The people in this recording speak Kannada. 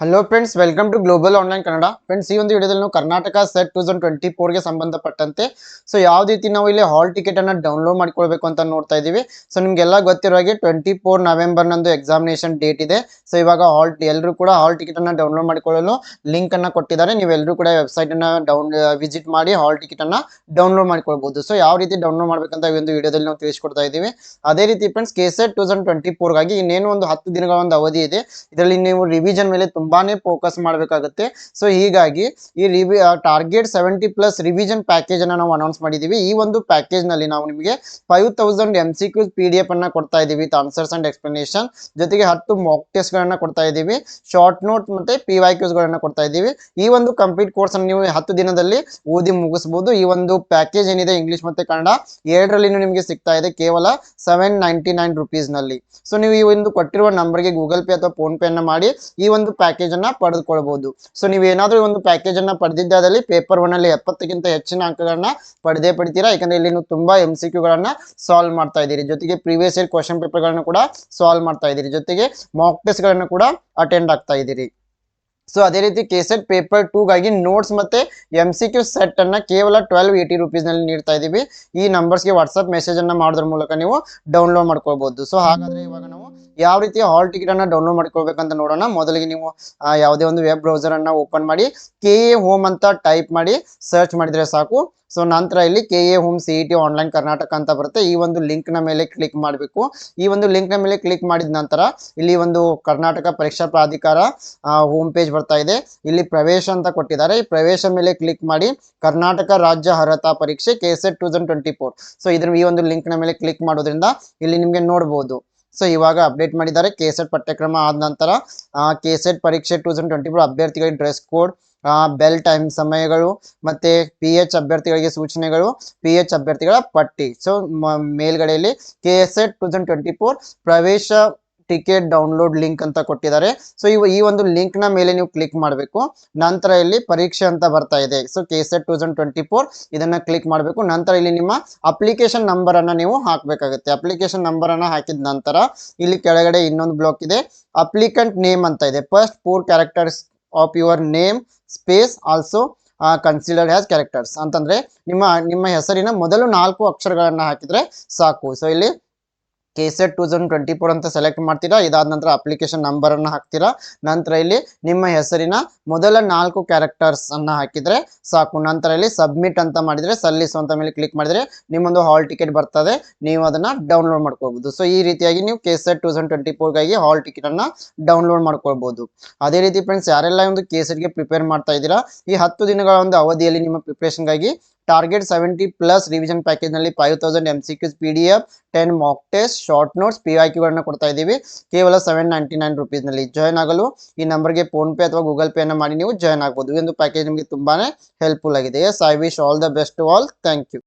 Hello friends welcome to global online Kannada friends ಈ ಒಂದು ವಿಡಿಯೋದಲ್ಲಿ ನಾವು Karnataka set two thousand twenty ಫೋರ್ಗೆ ಸಂಬಂಧಪಟ್ಟಂತೆ ಸೊ ಯಾವ ರೀತಿ ನಾವು ಇಲ್ಲಿ ಹಾಲ್ ಟಿಕೆಟ್ ಅನ್ನ ಡೌನ್ಲೋಡ್ ಮಾಡ್ಕೊಳ್ಬೇಕು ಅಂತ ನೋಡ್ತಾ ಇದ್ದೀವಿ. ಸೊ ನಿಮ್ಗೆಲ್ಲ ಗೊತ್ತಿರೋ ಹಾಗೆ ಟ್ವೆಂಟಿ ಫೋರ್ ನವೆಂಬರ್ ನಂದು ಎಕ್ಸಾಮಿನೇಷನ್ ಡೇಟ್ ಇದೆ. ಸೊ ಇವಾಗ ಹಾಲ್ ಎಲ್ಲರೂ ಕೂಡ ಹಾಲ್ ಟಿಕೆಟ್ ಅನ್ನ ಡೌನ್ಲೋಡ್ ಮಾಡಿಕೊಳ್ಳಲು ಲಿಂಕ್ ಅನ್ನ ಕೊಟ್ಟಿದ್ದಾರೆ. ನೀವೆಲ್ಲರೂ ಕೂಡ ವೆಬ್ಸೈಟ್ ಅನ್ನು ಡೌನ್ ವಿಸಿಟ್ ಮಾಡಿ ಹಾಲ್ ಟಿಕೆಟ್ ಅನ್ನ ಡೌನ್ಲೋಡ್ ಮಾಡ್ಕೊಳ್ಬಹುದು ಸೊ ಯಾವ ರೀತಿ ಡೌನ್ಲೋಡ್ ಮಾಡ್ಬೇಕಂತ ಈ ಒಂದು ವಿಡಿಯೋದಲ್ಲಿ ನಾವು ತಿಳಿಸ್ಕೊಡ್ತಾ ಇದೀವಿ ಅದೇ ರೀತಿ friends K set two thousand twenty ಫೋರ್ಗಾಗಿ ಇನ್ನೇನು ಒಂದು ಹತ್ತು ದಿನಗಳ ಒಂದು ಅವಧಿ ಇದೆ. ಇದರಲ್ಲಿ ನೀವು ರಿವಿಷನ್ ಮೇಲೆ ತುಂಬಾನೇ ಫೋಕಸ್ ಮಾಡಬೇಕಾಗುತ್ತೆ. ಸೊ ಹೀಗಾಗಿ ಈ ರಿವಿ target seventy plus revision package ಅನ್ನ ನಾವು ಅನೌನ್ಸ್ ಮಾಡಿದೀವಿ. ಈ ಒಂದು ಪ್ಯಾಕೇಜ್ನಲ್ಲಿ ನಾವು ನಿಮಗೆ five thousand M C Qs P D F ಅನ್ನ ಕೊಡ್ತಾ ಇದೀವಿ ಆನ್ಸರ್ಸ್ ಅಂಡ್ ಎಕ್ಸ್ಪ್ಲನೇಷನ್ ಜೊತೆಗೆ ಹತ್ತು ಮಾಕ್ ಟೆಸ್ಟ್ ಗಳನ್ನ ಕೊಡ್ತಾ ಇದೀವಿ. ಶಾರ್ಟ್ ನೋಟ್ ಮತ್ತೆ ಪಿ ವೈ ಕ್ಯೂಸ್ ಗಳನ್ನ ಕೊಡ್ತಾ ಇದೀವಿ. ಈ ಒಂದು ಕಂಪ್ಲೀಟ್ ಕೋರ್ಸ್ ಅನ್ನು ನೀವು ಹತ್ತು ದಿನದಲ್ಲಿ ಓದಿ ಮುಗಿಸಬಹುದು ಈ ಒಂದು ಪ್ಯಾಕೇಜ್ ಏನಿದೆ ಇಂಗ್ಲಿಷ್ ಮತ್ತೆ ಕನ್ನಡ, ಎರಡರಲ್ಲಿ ನಿಮಗೆ ಸಿಗ್ತಾ ಇದೆ ಕೇವಲ ಸೆವೆನ್ ನೈಂಟಿ ನೈನ್ ರುಪೀಸ್ನಲ್ಲಿ. ಸೊ ನೀವು ಈ ಒಂದು ಕೊಟ್ಟಿರುವ ನಂಬರ್ಗೆ ಗೂಗಲ್ ಪೇ ಅಥವಾ ಫೋನ್ ಅನ್ನ ಮಾಡಿ ಈ ಒಂದು ಪ್ಯಾಕೇಜ್ ಅನ್ನ ಪಡೆದುಕೊಳ್ಬಹುದು. ಸೊ ನೀವು ಏನಾದ್ರೂ ಒಂದು ಪ್ಯಾಕೇಜ್ ಅನ್ನ ಪಡೆದಿದ್ದಾದಲ್ಲಿ ಪೇಪರ್ ಒನ್ ಅಲ್ಲಿ ಎಪ್ಪತ್ತಕ್ಕಿಂತ ಹೆಚ್ಚಿನ ಅಂಕಗಳನ್ನ ಪಡೆದೇ ಪಡಿತೀರಾ? ಯಾಕಂದ್ರೆ ಇಲ್ಲಿ ನೀವು ತುಂಬಾ ಎಂ ಸಿ ಕ್ಯೂಗಳನ್ನ ಸಾಲ್ವ್ ಮಾಡ್ತಾ ಇದ್ದೀರಿ. ಜೊತೆಗೆ ಪ್ರೀವಿಯಸ್ ಇಯರ್ ಕ್ವಶನ್ ಪೇಪರ್ ಗಳನ್ನ ಕೂಡ ಸಾಲ್ವ್ ಮಾಡ್ತಾ ಇದ್ದೀರಿ. ಜೊತೆಗೆ ಮಾಕ್ ಟೆಸ್ಟ್ ಗಳನ್ನ ಕೂಡ ಅಟೆಂಡ್ ಆಗ್ತಾ ಇದ್ದೀರಿ. ಸೊ ಅದೇ ರೀತಿ ಕೆಸೆಟ್ ಪೇಪರ್ ಟೂಗಾಗಿ ನೋಟ್ಸ್ ಮತ್ತೆ ಎಂ ಸಿ ಕ್ಯೂ ಸೆಟ್ ಅನ್ನ ಕೇವಲ ಟ್ವೆಲ್ವ್ ಏಯ್ಟಿ ರುಪೀಸ್ನಲ್ಲಿ ನೀಡ್ತಾ ಇದೀವಿ ಈ ನಂಬರ್ಸ್ಗೆ ವಾಟ್ಸ್ಆಪ್ ಮೆಸೇಜ್ ಅನ್ನ ಮಾಡೋದ್ರ ಮೂಲಕ ನೀವು ಡೌನ್ಲೋಡ್ ಮಾಡ್ಕೊಳ್ಬಹುದು ಸೊ ಹಾಗಾದ್ರೆ ಇವಾಗ ನಾವು ಯಾವ ರೀತಿ ಹಾಲ್ ಟಿಕೆಟ್ ಅನ್ನ ಡೌನ್ಲೋಡ್ ಮಾಡ್ಕೊಳ್ಬೇಕಂತ ನೋಡೋಣ. ಮೊದಲಿಗೆ ನೀವು ಯಾವುದೇ ಒಂದು ವೆಬ್ ಬ್ರೌಸರ್ ಅನ್ನ ಓಪನ್ ಮಾಡಿ ಕೆ ಎ ಹೋಮ್ ಅಂತ ಟೈಪ್ ಮಾಡಿ ಸರ್ಚ್ ಮಾಡಿದ್ರೆ ಸಾಕು. ಸೊ ನಂತರ ಇಲ್ಲಿ K A home C E T online Karnataka ಅಂತ ಬರುತ್ತೆ. ಈ ಒಂದು ಲಿಂಕ್ನ ಮೇಲೆ ಕ್ಲಿಕ್ ಮಾಡಬೇಕು. ಈ ಒಂದು ಲಿಂಕ್ನ ಮೇಲೆ ಕ್ಲಿಕ್ ಮಾಡಿದ ನಂತರ ಇಲ್ಲಿ ಒಂದು ಕರ್ನಾಟಕ ಪರೀಕ್ಷಾ ಪ್ರಾಧಿಕಾರ ಹೋಮ್ ಪೇಜ್ ಬರ್ತಾ ಇದೆ. ಇಲ್ಲಿ ಪ್ರವೇಶ ಅಂತ ಕೊಟ್ಟಿದ್ದಾರೆ. ಈ ಪ್ರವೇಶ ಮೇಲೆ ಕ್ಲಿಕ್ ಮಾಡಿ ಕರ್ನಾಟಕ ರಾಜ್ಯ ಅರ್ಹತಾ ಪರೀಕ್ಷೆ K S two thousand twenty four so ಇದ್ರ ಈ ಒಂದು ಲಿಂಕ್ನ ಮೇಲೆ ಕ್ಲಿಕ್ ಮಾಡೋದ್ರಿಂದ ಇಲ್ಲಿ ನಿಮಗೆ ನೋಡಬಹುದು ಸೊ ಇವಾಗ ಅಪ್ಡೇಟ್ ಮಾಡಿದ್ದಾರೆ ಕೆ ಸೆಟ್ ಪಠ್ಯಕ್ರಮ ಆದ ನಂತರ ಕೆ ಸೆಟ್ ಪರೀಕ್ಷೆ ಟೂ ತೌಸಂಡ್ ಟ್ವೆಂಟಿ ಫೋರ್ ಅಭ್ಯರ್ಥಿಗಳಿಗೆ ಡ್ರೆಸ್ ಕೋಡ್ ಬೆಲ್ ಟೈಮ್ ಸಮಯಗಳು, ಮತ್ತೆ ಪಿ ಎಚ್ ಅಭ್ಯರ್ಥಿಗಳಿಗೆ ಸೂಚನೆಗಳು ಪಿ ಎಚ್ ಅಭ್ಯರ್ಥಿಗಳ ಪಟ್ಟಿ. So ಮೇಲ್ಗಡೆಯಲ್ಲಿ K S ed two thousand twenty four ಪ್ರವೇಶ ಟಿಕೆಟ್ ಡೌನ್ಲೋಡ್ ಲಿಂಕ್ ಅಂತ ಕೊಟ್ಟಿದ್ದಾರೆ. ಸೊ ಇವು ಈ ಒಂದು ಲಿಂಕ್ನ ಮೇಲೆ ನೀವು ಕ್ಲಿಕ್ ಮಾಡಬೇಕು. ನಂತರ ಇಲ್ಲಿ ಪರೀಕ್ಷೆ ಅಂತ ಬರ್ತಾ ಇದೆ. ಸೊ ಕೆ ಸೆಟ್ ಇದನ್ನ ಕ್ಲಿಕ್ ಮಾಡಬೇಕು. ನಂತರ ಇಲ್ಲಿ ನಿಮ್ಮ ಅಪ್ಲಿಕೇಶನ್ ನಂಬರ್ ಅನ್ನ ನೀವು ಹಾಕಬೇಕಾಗುತ್ತೆ. ಅಪ್ಲಿಕೇಶನ್ ನಂಬರ್ ಅನ್ನ ಹಾಕಿದ ನಂತರ ಇಲ್ಲಿ ಕೆಳಗಡೆ ಇನ್ನೊಂದು ಬ್ಲಾಕ್ ಇದೆ. ಅಪ್ಲಿಕೆಂಟ್ ನೇಮ್ ಅಂತ ಇದೆ. First four characters of your name space also considered as characters ಅಂತಂದ್ರೆ ನಿಮ್ಮ ನಿಮ್ಮ ಹೆಸರಿನ ಮೊದಲು ನಾಲ್ಕು ಅಕ್ಷರಗಳನ್ನ ಹಾಕಿದ್ರೆ ಸಾಕು. ಸೊ ಇಲ್ಲಿ K set two thousand twenty four ಅಂತ ಸೆಲೆಕ್ಟ್ ಮಾಡ್ತೀರಾ, ಇದಾದ ನಂತರ ಅಪ್ಲಿಕೇಶನ್ ನಂಬರ್ ಅನ್ನ ಹಾಕ್ತೀರಾ, ನಂತರ ಇಲ್ಲಿ ನಿಮ್ಮ ಹೆಸರಿನ ಮೊದಲ ನಾಲ್ಕು ಕ್ಯಾರೆಕ್ಟರ್ಸ್ ಅನ್ನ ಹಾಕಿದ್ರೆ ಸಾಕು. ನಂತರ ಇಲ್ಲಿ ಸಬ್ಮಿಟ್ ಅಂತ ಮಾಡಿದ್ರೆ, ಸಲ್ಲಿಸು ಅಂತ ಮೇಲೆ ಕ್ಲಿಕ್ ಮಾಡಿದ್ರೆ ನಿಮ್ಮೊಂದು ಹಾಲ್ ಟಿಕೆಟ್ ಬರ್ತದೆ, ನೀವು ಅದನ್ನ ಡೌನ್ಲೋಡ್ ಮಾಡ್ಕೋಬಹುದು ಸೊ ಈ ರೀತಿಯಾಗಿ ನೀವು K set two thousand twenty ಫೋರ್ಗಾಗಿ hall ticket ಅನ್ನ ಡೌನ್ಲೋಡ್ ಮಾಡ್ಕೊಳ್ಬಹುದು. ಅದೇ ರೀತಿ ಫ್ರೆಂಡ್ಸ್ ಯಾರೆಲ್ಲ ಒಂದು ಕೆ ಸೆಟ್ಗೆ ಪ್ರಿಪೇರ್ ಮಾಡ್ತಾ ಇದ್ದೀರಾ, ಈ ಹತ್ತು ದಿನಗಳ ಒಂದು ಅವಧಿಯಲ್ಲಿ ನಿಮ್ಮ ಪ್ರಿಪರೇಷನ್ಗಾಗಿ target seventy plus revision ಪ್ಯಾಕೇಜ್ನಲ್ಲಿ five thousand M C Qs P D F ten mock test short notes P I ಕ್ಯೂಗಳನ್ನು ಕೊಡ್ತಾ ಇದ್ದೀವಿ. ಕೇವಲ ಸೆವೆನ್ ನೈಂಟಿ ನೈನ್ ರುಪೀಸ್ನಲ್ಲಿ ಜಾಯ್ನ್ ಆಗಲು ಈ ನಂಬರ್ಗೆ ಫೋನ್ ಪೇ ಅಥವಾ ಗೂಗಲ್ ಪೇ ಅನ್ನು ಮಾಡಿ ನೀವು ಜಾಯ್ನ್ ಆಗ್ಬೋದು. ಈ ಒಂದು ಪ್ಯಾಕೇಜ್ ನಿಮಗೆ ತುಂಬಾನೇ ಹೆಲ್ಪ್ಫುಲ್ ಆಗಿದೆ. Yes I wish all the best all thank you